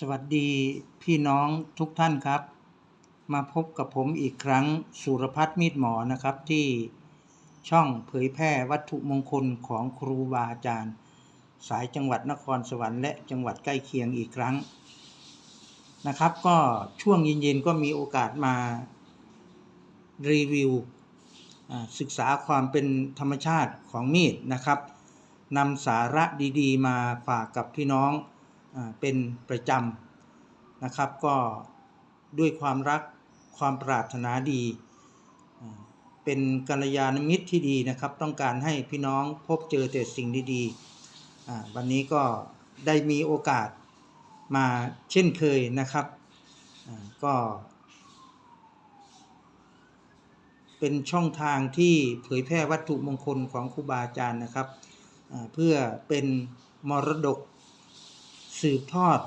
สวัสดีพี่น้องทุกท่านครับ มาพบกับผมอีกครั้งสุรพัฒน์มีดหมอนะครับที่ช่องเผยแพร่วัตถุมงคลของครูบาอาจารย์ สายจังหวัดนครสวรรค์และจังหวัดใกล้เคียงอีกครั้งนะครับ ก็ช่วงเย็นๆก็มีโอกาสมารีวิวศึกษาความเป็นธรรมชาติของมีดนะครับนำสาระดีๆ มาฝากกับพี่น้อง เป็นประจำนะครับ ก็ด้วยความรักความปรารถนาดี เป็นกัลยาณมิตรที่ดีนะครับ ต้องการให้พี่น้องพบเจอแต่สิ่งดีๆวันนี้ก็ได้มีโอกาสมาเช่นเคยนะครับก็ เป็นช่องทางที่เผยแพร่วัตถุมงคลของครูบาอาจารย์นะครับ เพื่อเป็นมรดก สืบทอด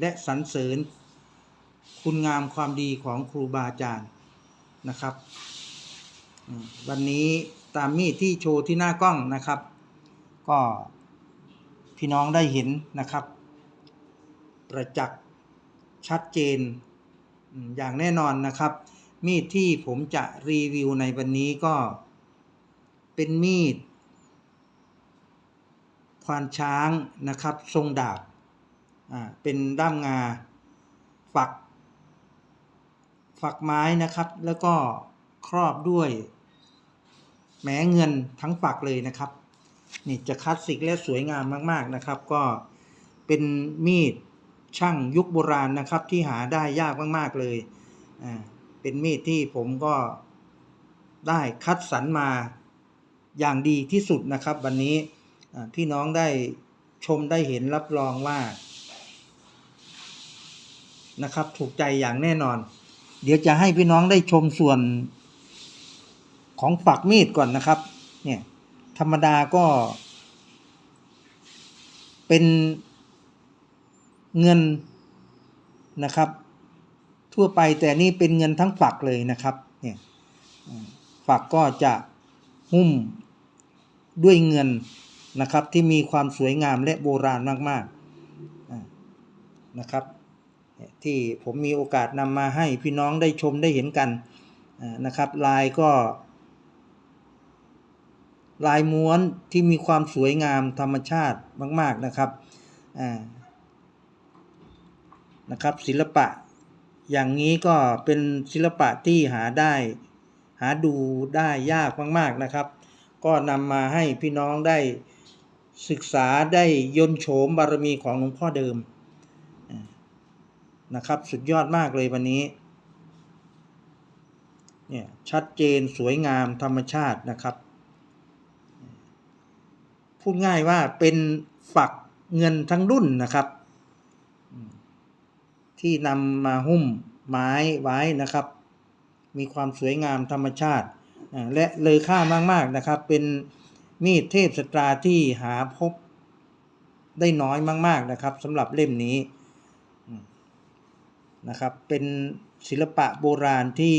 และสรรเสริญ คุณงามความดีของครูบาอาจารย์นะครับ วันนี้ตามมีดที่โชว์ที่หน้ากล้องนะครับ ก็พี่น้องได้เห็นนะครับ ประจักษ์ชัดเจนอย่างแน่นอนนะครับ มีดที่ผมจะรีวิวในวันนี้ก็เป็นมีด ควานช้างนะครับ ทรงดาบอ่าเป็นด้ามงา ฝัก ฝักไม้นะครับ แล้วก็ครอบด้วยแหมเงินทั้งฝักเลยนะครับ นี่จะคลาสสิกและสวยงามมากๆนะครับ ก็เป็นมีดช่างยุคโบราณนะครับ ที่หาได้ยากมากๆเลยอ่าเป็นมีดที่ผมก็ได้คัดสรรมาอย่างดีที่สุดนะครับ วันนี้ พี่น้องได้ชมได้เห็นรับรองว่า นะครับ ถูกใจอย่างแน่นอน เดี๋ยวจะให้พี่น้องได้ชมส่วนของฝักมีดก่อนนะครับ เนี่ย ธรรมดาก็ เป็นเงินนะครับ ทั่วไปแต่นี่เป็นเงินทั้งฝักเลยนะครับ เนี่ยฝักก็จะหุ้มด้วยเงิน นะครับที่มีความสวยงามและโบราณมากๆนะครับที่ผมมีโอกาสนำมาให้พี่น้องได้ชมได้เห็นกันนะครับลายก็ ลายม้วนที่มีความสวยงามธรรมชาติมาก ๆนะครับนะครับศิลปะอย่างนี้ก็เป็นศิลปะที่หาได้ หาดูได้ยากมาก ๆนะครับ ก็นำมาให้พี่น้องได้ ศึกษาได้ยนโฉมบารมีของหลวงพ่อเดิมนะครับ สุดยอดมากเลยวันนี้เนี่ยชัดเจนสวยงามธรรมชาตินะครับ พูดง่ายว่าเป็นฝักเงินทั้งรุ่นนะครับ ที่นำมาหุ้มไม้ไว้นะครับ มีความสวยงามธรรมชาติและเลอค่ามากๆนะครับเป็น มีดเทพสตราที่หาพบได้น้อยมาก ๆนะครับสำหรับเล่มนี้นะครับ เป็นศิลปะโบราณที่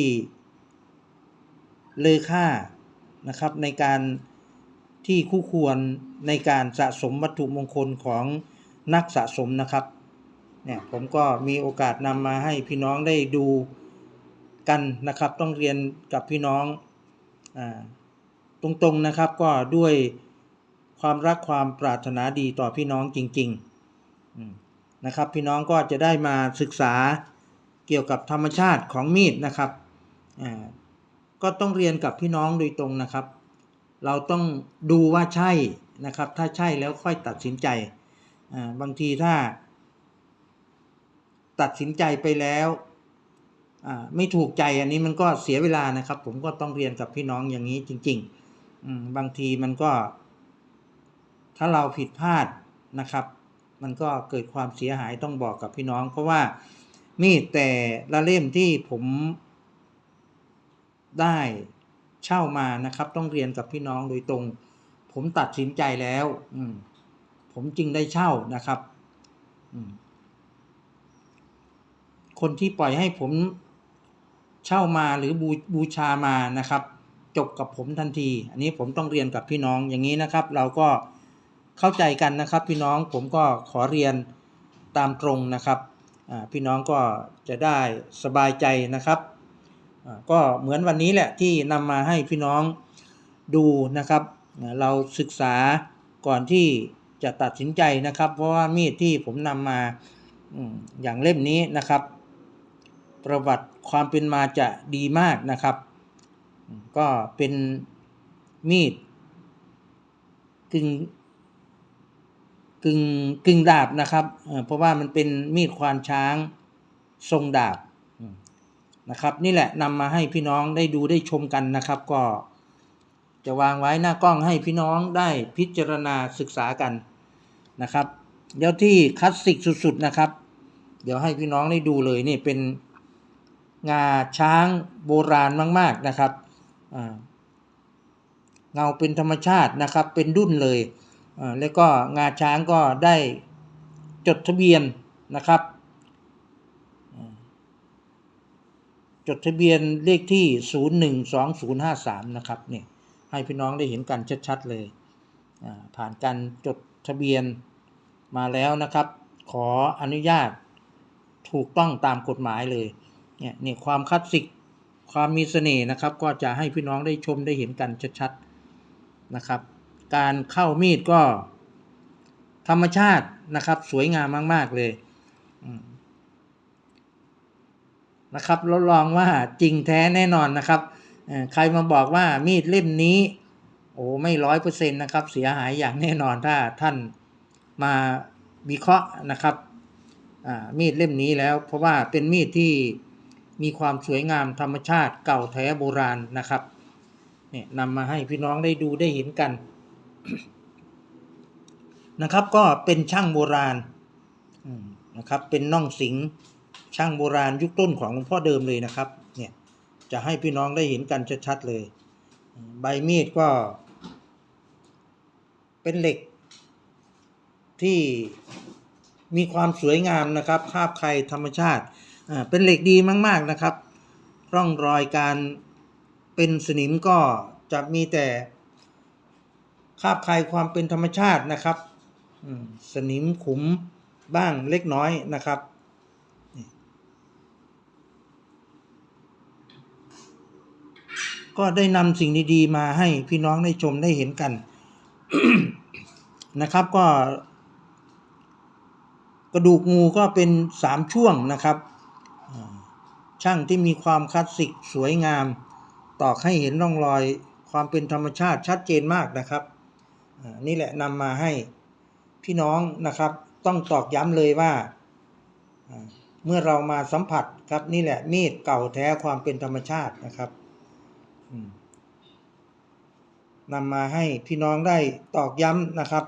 เลอค่านะครับ ในการที่คู่ควรในการสะสมวัตถุมงคลของนักสะสมนะครับเนี่ยผมก็มีโอกาสนำมาให้พี่น้องได้ดูกันนะครับ ต้องเรียนกับพี่น้องอ่า ตรงๆนะครับก็ด้วยความรักความปรารถนาดีต่อพี่น้องจริงๆนะครับ พี่น้องก็จะได้มาศึกษาเกี่ยวกับธรรมชาติของมีดนะครับก็ต้องเรียนกับพี่น้องโดยตรงนะครับ เราต้องดูว่าใช่นะครับ ถ้าใช่แล้วค่อยตัดสินใจบางทีถ้า ตัดสินใจไปแล้วไม่ถูกใจอันนี้มันก็เสียเวลานะครับ ผมก็ต้องเรียนกับพี่น้องอย่างนี้จริง ๆ บางทีมันก็ ถ้าเราผิดพลาดนะครับ มันก็เกิดความเสียหายต้องบอกกับพี่น้อง เพราะว่ามีดแต่ละเล่มที่ผมได้เช่ามานะครับ ต้องเรียนกับพี่น้องโดยตรง ผมตัดสินใจแล้วผมจึงได้เช่านะครับคนที่ปล่อยให้ผมเช่ามาหรือบูบูชามานะครับ จบกับผมทันที อันนี้ผมต้องเรียนกับพี่น้องอย่างนี้นะครับ เราก็เข้าใจกันนะครับ พี่น้องผมก็ขอเรียนตามตรงนะครับพี่น้องก็จะได้สบายใจนะครับก็เหมือนวันนี้แหละที่นำมาให้พี่น้องดูนะครับ เราศึกษาก่อนที่จะตัดสินใจนะครับ เพราะว่ามีดที่ผมนำมาอย่างเล่มนี้นะครับ ประวัติความเป็นมาจะดีมากนะครับ ก็เป็นมีดกึ่งกึ่งกึ่งดาบนะครับเพราะว่ามันเป็นมีดควานช้างทรงดาบนะครับนี่แหละนำมาให้พี่น้องได้ดูได้ชมกันนะครับ ก็จะวางไว้หน้ากล้องให้พี่น้องได้พิจารณาศึกษากันนะครับ เดี๋ยวที่คลาสสิกสุดๆนะครับ เดี๋ยวให้พี่น้องได้ดูเลยนี่เป็นงาช้างโบราณมาก ๆนะครับ เงาเป็นธรรมชาตินะครับ เป็นดุ้นเลยแล้วก็งาช้างก็ได้จดทะเบียนนะครับ จดทะเบียนเลขที่ 012053 นะครับเนี่ยให้พี่น้องได้เห็นกันชัดๆเลยผ่านการจดทะเบียนมาแล้วนะครับ ขออนุญาตถูกต้องตามกฎหมายเลยเนี่ยนี่ความคลาสสิก ความมีเสน่ห์นะครับ ก็จะให้พี่น้องได้ชมได้เห็นกันชัดๆนะครับ การเข้ามีดก็ ธรรมชาตินะครับ สวยงามมาก ๆ เลยนะครับรับรองว่าจริงแท้แน่นอนนะครับใครมาบอกว่ามีดเล่มนี้ โอ้ไม่ร้อยเปอร์เซ็นต์นะครับ เสียหายอย่างแน่นอนถ้าท่านมาวิเคราะห์นะครับมีดเล่มนี้แล้ว เพราะว่าเป็นมีดที่ มีความสวยงามธรรมชาติเก่าแท้โบราณนะครับเนี่ยนำมาให้พี่น้องได้ดูได้เห็นกันนะครับก็เป็นช่างโบราณนะครับเป็นน่องสิงช่างโบราณยุคต้นของหลวงพ่อเดิมเลยนะครับเนี่ยจะให้พี่น้องได้เห็นกันชัดๆเลย ใบมีดก็ เป็นเหล็ก ที่มีความสวยงามนะครับคาบใครธรรมชาติ เป็นเหล็กดีมาก ๆนะครับ ร่องรอยการเป็นสนิมก็จะมีแต่คาบใครความเป็นธรรมชาตินะครับสนิมขุมบ้างเล็กน้อยนะครับก็ได้นำสิ่งดีๆมาให้พี่น้องได้ชมได้เห็นกันนะครับก็ กระดูกงูก็เป็นสามช่วงนะครับ ช่างที่มีความคลาสสิกสวยงาม ตอกให้เห็นร่องรอย ความเป็นธรรมชาติชัดเจนมากนะครับนี่แหละนำมาให้พี่น้องนะครับ ต้องตอกย้ำเลยว่า เมื่อเรามาสัมผัสครับนี่แหละมีดเก่าแท้ความเป็นธรรมชาตินะครับนำมาให้พี่น้องได้ตอกย้ำนะครับ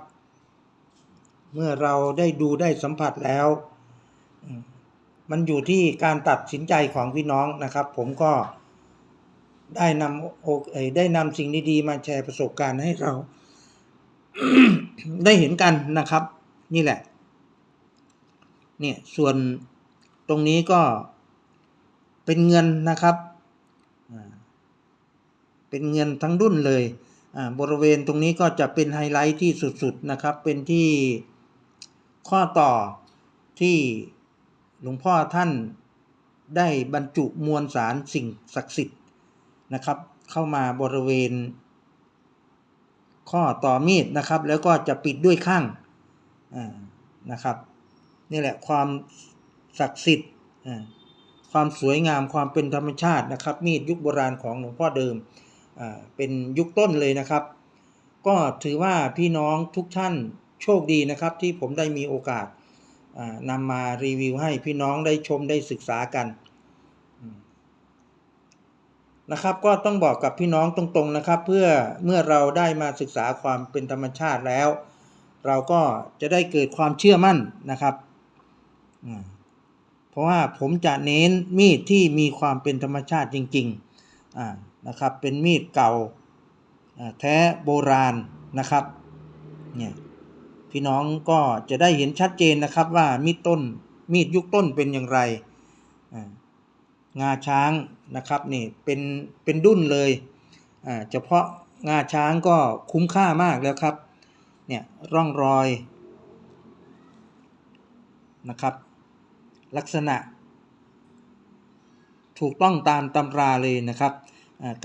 เมื่อเราได้ดูได้สัมผัสแล้ว มันอยู่ที่การตัดสินใจของพี่น้องนะครับ ผมก็ได้นำได้นำสิ่งดีๆมาแชร์ประสบการณ์ให้เรา ได้เห็นกันนะครับ นี่แหละ เนี่ยส่วนตรงนี้ก็เป็นเงินนะครับเป็นเงินทั้งดุ้นเลยอ่าบริเวณตรงนี้ก็จะเป็นไฮไลท์ที่สุดๆนะครับ เป็นที่ข้อต่อที่ หลวงพ่อท่านได้บรรจุมวลสารสิ่งศักดิ์สิทธิ์นะครับ เข้ามาบริเวณ ข้อต่อมีดนะครับ แล้วก็จะปิดด้วยข้างนะครับนี่แหละความศักดิ์สิทธิ์ความสวยงามความเป็นธรรมชาตินะครับ มีดยุคโบราณของหลวงพ่อเดิมเป็นยุคต้นเลยนะครับ ก็ถือว่าพี่น้องทุกท่านโชคดีนะครับ ที่ผมได้มีโอกาส นำมารีวิวให้พี่น้องได้ชมได้ศึกษากันนะครับก็ต้องบอกกับพี่น้องตรงๆนะครับ เพื่อเมื่อเราได้มาศึกษาความเป็นธรรมชาติแล้ว เราก็จะได้เกิดความเชื่อมั่นนะครับเพราะว่าผมจะเน้นมีดที่มีความเป็นธรรมชาติจริงๆนะครับเป็นมีดเก่าอ่าแท้โบราณนะครับเนี่ย พี่น้องก็จะได้เห็นชัดเจนนะครับว่ามีดต้นมีดยุคต้นเป็นอย่างไรงาช้างนะครับนี่เป็นเป็นดุ้นเลยอ่าเฉพาะงาช้างก็คุ้มค่ามากแล้วครับเนี่ยร่องรอยนะครับ ลักษณะ ถูกต้องตามตำราเลยนะครับ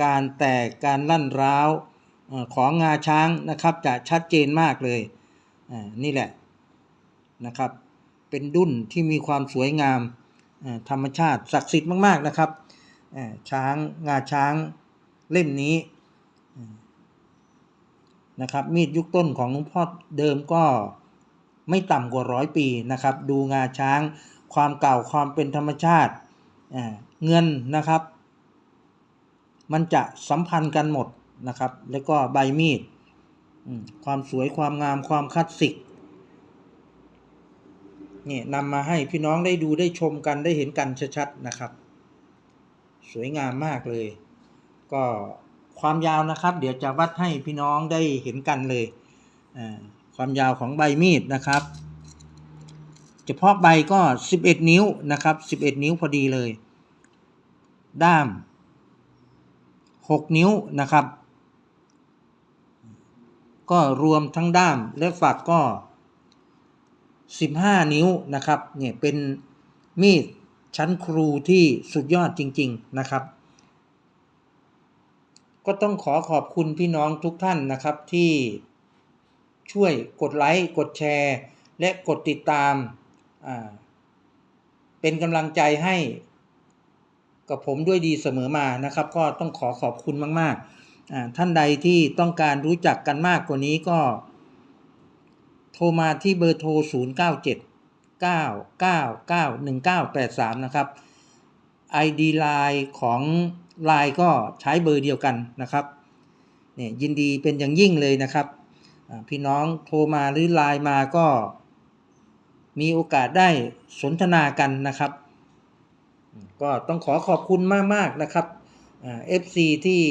การแตกการลั่นร้าวของงาช้างนะครับจะชัดเจนมากเลย นี่แหละนะครับ เป็นดุ้นที่มีความสวยงามอ่าธรรมชาติศักดิ์สิทธิ์มาก ๆ นะครับอ่าช้างงาช้างเล่มนี้นะครับมีดยุคต้นของหลวงพ่อเดิมก็ไม่ต่ำกว่าร้อยปีนะครับ ดูงาช้างความเก่าความเป็นธรรมชาติอ่าเงินนะครับ มันจะสัมพันธ์กันหมดนะครับ แล้วก็ใบมีด ความสวยความงามความคลาสสิกนี่นำมาให้พี่น้องได้ดูได้ชมกันได้เห็นกันชัดๆนะครับ สวยงามมากเลย ก็ความยาวนะครับ เดี๋ยวจะวัดให้พี่น้องได้เห็นกันเลย ความยาวของใบมีดนะครับเฉพาะใบก็ 11 นิ้วนะครับ 11 นิ้วพอดีเลย ด้าม 6 นิ้วนะครับ ก็รวมทั้งด้ามและฝักก็ 15 นิ้วนะครับเนี่ยเป็นมีดชั้นครูที่สุดยอดจริง ๆนะครับ ก็ต้องขอขอบคุณพี่น้องทุกท่านนะครับที่ช่วยกดไลค์กดแชร์ และกดติดตามาเป็นกำลังใจให้กับผมด้วยดีเสมอมานะครับ ก็ต้องขอขอบคุณมาก ๆ ท่านใดที่ต้องการรู้จักกันมากกว่านี้ก็ โทรมาที่เบอร์โทร 0 9 7 9 9 9 1 9 8 3 นะครับ ID Line ของ Line ก็ใช้เบอร์เดียวกันนะครับเนี่ยยินดีเป็นอย่างยิ่งเลยนะครับ พี่น้องโทรมาหรือไลน์มาก็ มีโอกาสได้สนทนากันนะครับ ก็ต้องขอขอบคุณมาก ๆ นะครับอ่า FC ที่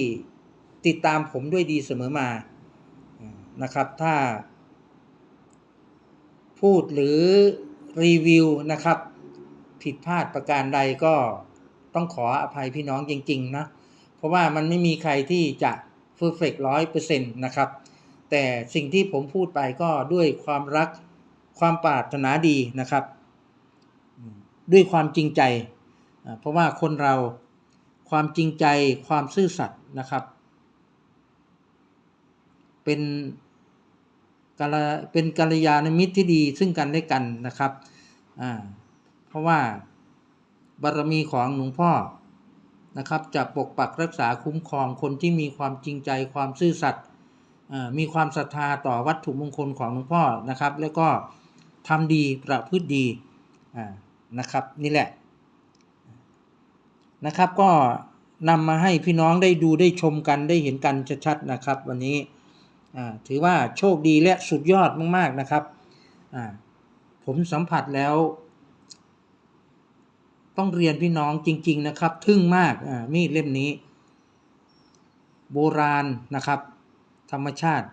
ติดตามผมด้วยดีเสมอมานะครับ ถ้า พูดหรือรีวิวนะครับ ผิดพลาดประการใดก็ต้องขออภัยพี่น้องจริง ๆ นะ เพราะว่ามันไม่มีใครที่จะเพอร์เฟกร้อยเปอร์เซ็นต์นะครับ แต่สิ่งที่ผมพูดไปก็ด้วยความรักความปรารถนาดีนะครับ ด้วยความจริงใจ เพราะว่าคนเราความจริงใจความซื่อสัตย์นะครับ เป็นกัลเป็นกัลยาณมิตรที่ดีซึ่งกันและกันนะครับอ่าเพราะว่าบารมีของหลวงพ่อนะครับจะปกปักรักษาคุ้มครองคนที่มีความจริงใจความซื่อสัตย์มีความศรัทธาต่อวัตถุมงคลของหลวงพ่อนะครับ แล้วก็ทำดีประพฤติดีนะครับนี่แหละนะครับก็นำมาให้พี่น้องได้ดูได้ชมกันได้เห็นกันชัดๆนะครับ วันนี้ ถือว่าโชคดีและสุดยอดมากๆนะครับ ผมสัมผัสแล้ว ต้องเรียนพี่น้องจริง ๆ นะครับ ทึ่งมากมีดเล่มนี้ โบราณนะครับ ธรรมชาติ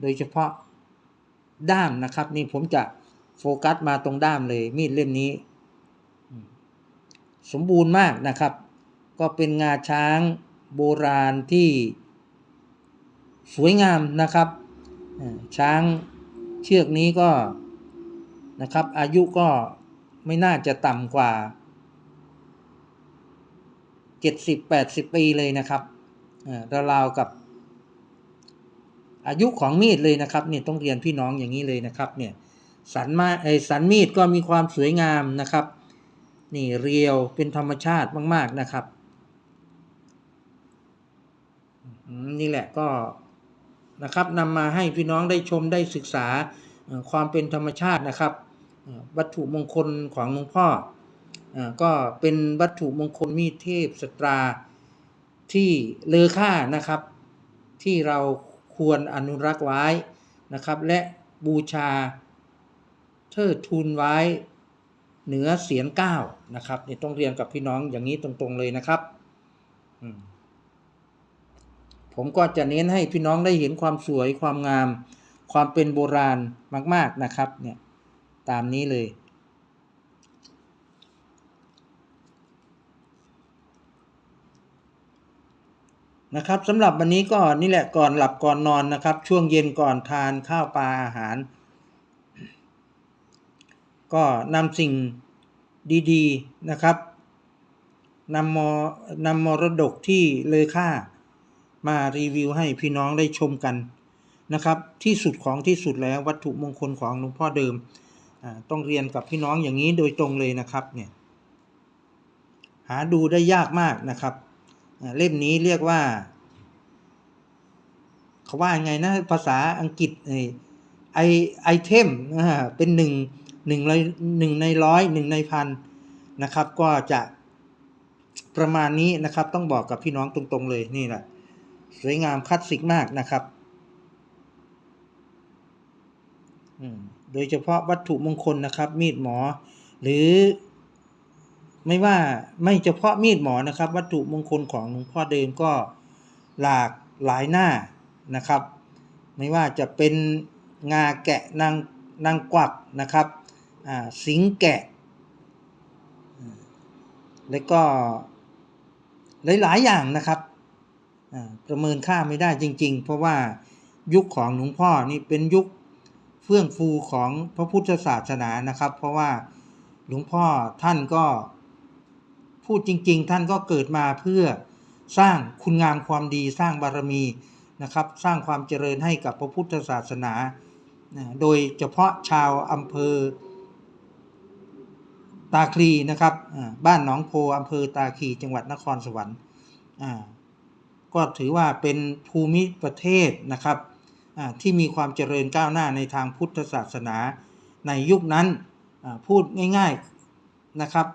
โดยเฉพาะด้ามนะครับ นี่ผมจะโฟกัสมาตรงด้ามเลย มีดเล่มนี้ สมบูรณ์มากนะครับ ก็เป็นงาช้างโบราณที่ สวยงามนะครับช้างเชือกนี้ก็นะครับ อายุก็ไม่น่าจะต่ำกว่า 70-80 ปีเลยนะครับเอ่อราวๆกับ อายุของมีดเลยนะครับเนี่ยต้องเรียนพี่น้องอย่างนี้เลยนะครับเนี่ยสันมาไอสันมีดก็มีความสวยงามนะครับ นี่เรียวเป็นธรรมชาติมาก ๆนะครับ นี่แหละก็ นะครับนำมาให้พี่น้องได้ชมได้ศึกษาความเป็นธรรมชาตินะครับ วัตถุมงคลของหลวงพ่อก็เป็นวัตถุมงคลมีเทพสตราที่เลอค่านะครับ ที่เราควรอนุรักษ์ไว้นะครับ และบูชาเทิดทูนไว้เหนือเสียนเก้านะครับเนี่ยต้องเรียนกับพี่น้องอย่างนี้ตรงๆเลยนะครับอืม ผมก็จะเน้นให้พี่น้องได้เห็นความสวยความงาม ความเป็นโบราณมาก ๆนะครับเนี่ยตามนี้เลยนะครับสำหรับวันนี้ก็นี่แหละก่อนหลับก่อนนอนนะครับ ช่วงเย็นก่อนทานข้าวปลาอาหาร ก็นำสิ่งดีๆนะครับนำมนำมรดกที่เลอค่า มารีวิวให้พี่น้องได้ชมกันนะครับ ที่สุดของที่สุดแล้ววัตถุมงคลของหลวงพ่อเดิมต้องเรียนกับพี่น้องอย่างนี้โดยตรงเลยนะครับเนี่ยหาดูได้ยากมากนะครับเล่มนี้เรียกว่าเขาว่าไงนะภาษาอังกฤษไอไอเทมเป็นหนึ่งหนึ่งในหนึ่งในร้อยหนึ่งในพันนะครับ ก็จะประมาณนี้นะครับ ต้องบอกกับพี่น้องตรงๆเลยนี่แหละ สวยงามคลาสสิกมากนะครับ โดยเฉพาะวัตถุมงคลนะครับ มีดหมอ หรือไม่ว่าไม่เฉพาะมีดหมอนะครับ วัตถุมงคลของหลวงพ่อเดิมก็หลากหลายหน้านะครับ ไม่ว่าจะเป็นงาแกะนางนางกวักนะครับสิงแกะ แล้วก็หลาย ๆ อย่างนะครับ ประเมินค่าไม่ได้จริง ๆ เพราะว่ายุคของหลวงพ่อนี่เป็นยุคเฟื่องฟูของพระพุทธศาสนานะครับ เพราะว่าหลวงพ่อท่านก็พูดจริง ๆ ท่านก็เกิดมาเพื่อสร้างคุณงามความดีสร้างบารมีนะครับ สร้างความเจริญให้กับพระพุทธศาสนา โดยเฉพาะชาวอำเภอตาคลีนะครับบ้านหนองโพอำเภอตาคลีจังหวัดนครสวรรค์ ก็ถือว่าเป็นภูมิประเทศนะครับที่มีความเจริญก้าวหน้าในทางพุทธศาสนาในยุคนั้นพูดง่ายๆนะครับ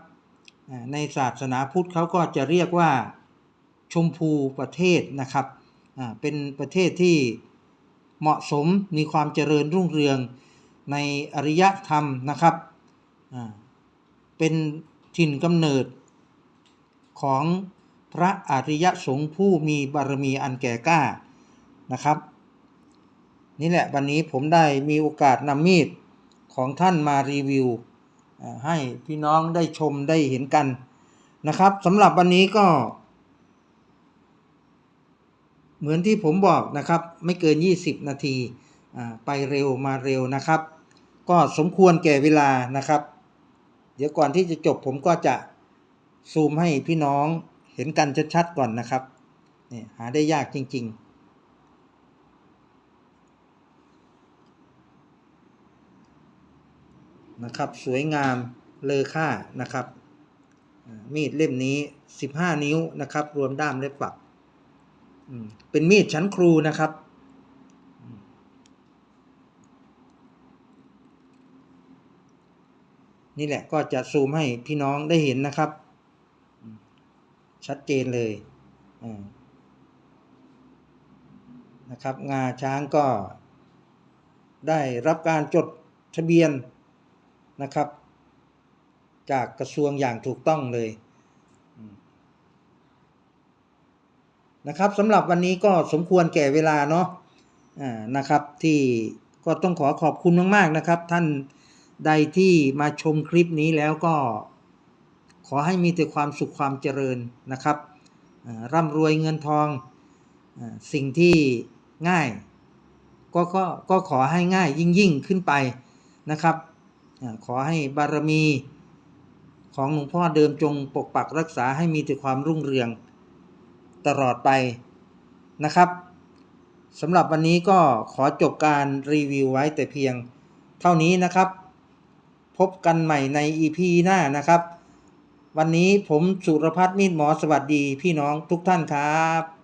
ในศาสนาพุทธเขาก็จะเรียกว่าชมพูประเทศนะครับเป็นประเทศที่เหมาะสมมีความเจริญรุ่งเรืองในอริยธรรมนะครับเป็นถิ่นกำเนิดของ พระอริยสงฆ์ผู้มีบารมีอันแก่กล้านะครับ นี่แหละวันนี้ผมได้มีโอกาสนำมีดของท่านมารีวิว ให้พี่น้องได้ชมได้เห็นกันนะครับสำหรับวันนี้ก็ เหมือนที่ผมบอกนะครับ ไม่เกิน 20 นาทีไปเร็วมาเร็วนะครับ ก็สมควรแก่เวลานะครับ เดี๋ยวก่อนที่จะจบผมก็จะซูมให้พี่น้อง เห็นกันชัดๆก่อนนะครับนี่หาได้ยากจริง ๆนะครับสวยงามเลอค่านะครับมีดเล่มนี้ 15 นิ้วนะครับ รวมด้ามและฝักเป็นมีดชั้นครูนะครับ นี่แหละก็จะซูมให้พี่น้องได้เห็นนะครับ ชัดเจนเลยนะครับ งาช้างก็ได้รับการจดทะเบียนนะครับ จากกระทรวงอย่างถูกต้องเลยนะครับสำหรับวันนี้ก็สมควรแก่เวลาเนาะอ่านะครับที่ก็ต้องขอขอบคุณมาก ๆ นะครับ ท่านใดที่มาชมคลิปนี้แล้วก็ ขอให้มีแต่ความสุขความเจริญนะครับอ่าร่ำรวยเงินทองสิ่งที่ง่ายก็ก็ก็ขอให้ง่ายยิ่งยิ่งขึ้นไปนะครับขอให้บารมีของหลวงพ่อเดิมจงปกปักรักษาให้มีแต่ความรุ่งเรืองตลอดไปนะครับสำหรับวันนี้ก็ขอจบการรีวิวไว้แต่เพียงเท่านี้นะครับ พบกันใหม่ใน EP หน้านะครับ วันนี้ผมสุรพัฒน์มีดหมอสวัสดีพี่น้องทุกท่านครับ